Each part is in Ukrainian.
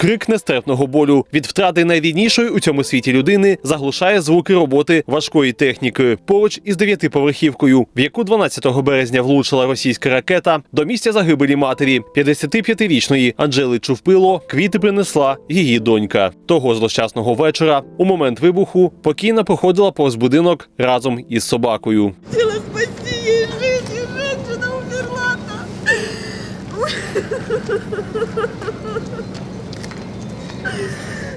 Крик нестерпного болю від втрати найріднішої у цьому світі людини заглушає звуки роботи важкої техніки. Поруч із дев'ятиповерхівкою, в яку 12 березня влучила російська ракета, до місця загибелі матері 55-річної Анжели Чувпило квіти принесла її донька. Того злощасного вечора, у момент вибуху, покійна проходила повз будинок разом із собакою. Хотела спасти жизнь, и умерла-то.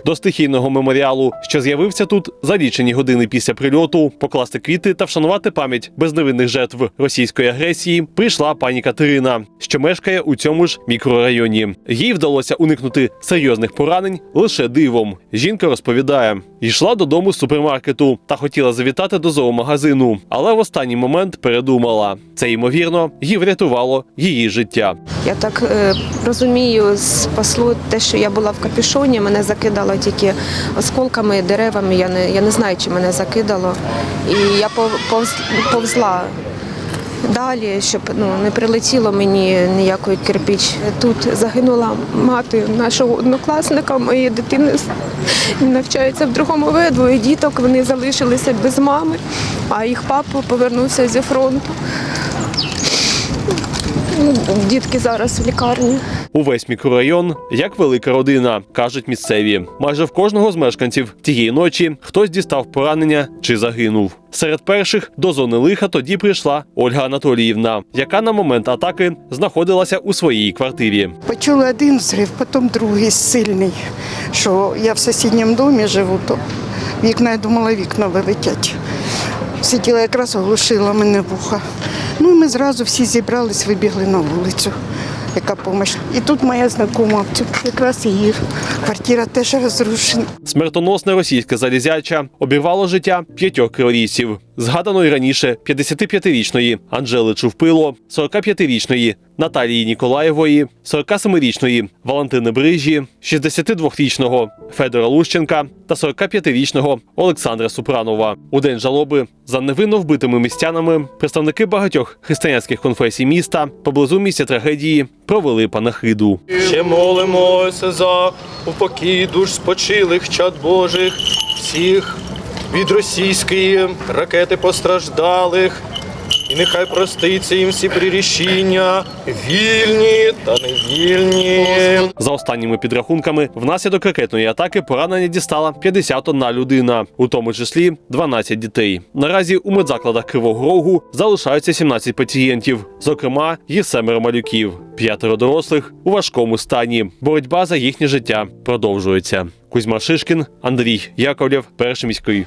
До стихійного меморіалу, що з'явився тут за лічені години після прильоту, покласти квіти та вшанувати пам'ять безневинних жертв російської агресії, прийшла пані Катерина, що мешкає у цьому ж мікрорайоні. Їй вдалося уникнути серйозних поранень лише дивом. Жінка розповідає, йшла додому з супермаркету та хотіла завітати до зоомагазину, але в останній момент передумала. Це ймовірно її врятувало її життя. Я так е, розумію, спасло те, що я була в капюшоні, мене закидало тільки осколками, деревами. Я не, я не знаю, чи мене закидало. І я пов- повз, повзла далі, щоб ну, не прилетіло мені ніякої кирпіч. Тут загинула мати нашого однокласника, моєї дитини навчається в другому В, двоє діток, вони залишилися без мами, а їх папа повернувся зі фронту. Ну, Дітки зараз в лікарні. Увесь мікрорайон як велика родина, кажуть місцеві. Майже в кожного з мешканців тієї ночі хтось дістав поранення чи загинув. Серед перших до зони лиха тоді прийшла Ольга Анатоліївна, яка на момент атаки знаходилася у своїй квартирі. Почула один взрив, потім другий сильний. Що я в сусідньому домі живу, то вікна, я думала, вікна вилетять. Сиділа якраз оглушила мене вуха. Ну і ми зразу всі зібрались, вибігли на вулицю. Яка допомога. І тут моя знакома, якраз її квартира теж розрушена. Смертоносне російське залізяча обірвало життя п'ятьох криворізців. Згаданої раніше 55-річної Анжели Чувпило, 45-річної Наталії Ніколаєвої, 47-річної Валентини Брижі, 62-річного Федора Лущенка та 45-річного Олександра Супранова. У день жалоби за невинно вбитими містянами представники багатьох християнських конфесій міста поблизу місця трагедії провели панахиду. Ще молимося за упокій душ спочилих чад Божих, всіх від російської ракети постраждалих. І нехай проститься їм всі прирішіння, вільні та невільні. За останніми підрахунками, внаслідок ракетної атаки поранення дістала 51 людина, у тому числі 12 дітей. Наразі у медзакладах Кривого Рогу залишаються 17 пацієнтів, зокрема, є семеро малюків, п'ятеро дорослих у важкому стані. Боротьба за їхнє життя продовжується. Кузьма Шишкін, Андрій Яковлєв, перший міський.